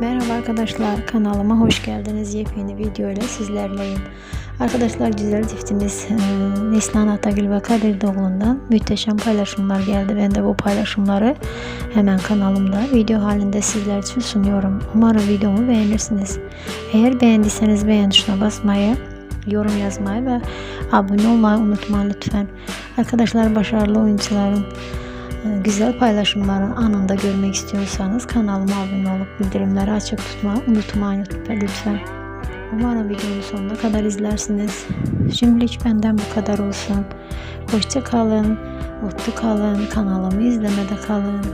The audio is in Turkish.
Merhaba arkadaşlar kanalıma hoş geldiniz. Yepyeni video ile sizlerleyim. Arkadaşlar güzel çiftimiz e, Neslihan Atagül ve Kadir Doğulu'ndan mühteşem paylaşımlar geldi. Ben de bu paylaşımları hemen kanalımda video halinde sizler için sunuyorum. Umarım videomu beğenirsiniz. Eğer beğendiyseniz beğen tuşuna basmayı, yorum yazmayı ve abone olmayı unutmayın lütfen. Arkadaşlar başarılı oyuncuların güzel paylaşımları anında görmek istiyorsanız kanalıma abone olup bildirimleri açık tutmayı unutmayın lütfen. Umarım videonun sonuna kadar izlersiniz. Şimdilik benden bu kadar olsun. Hoşça kalın, mutlu kalın, kanalımı izlemede kalın.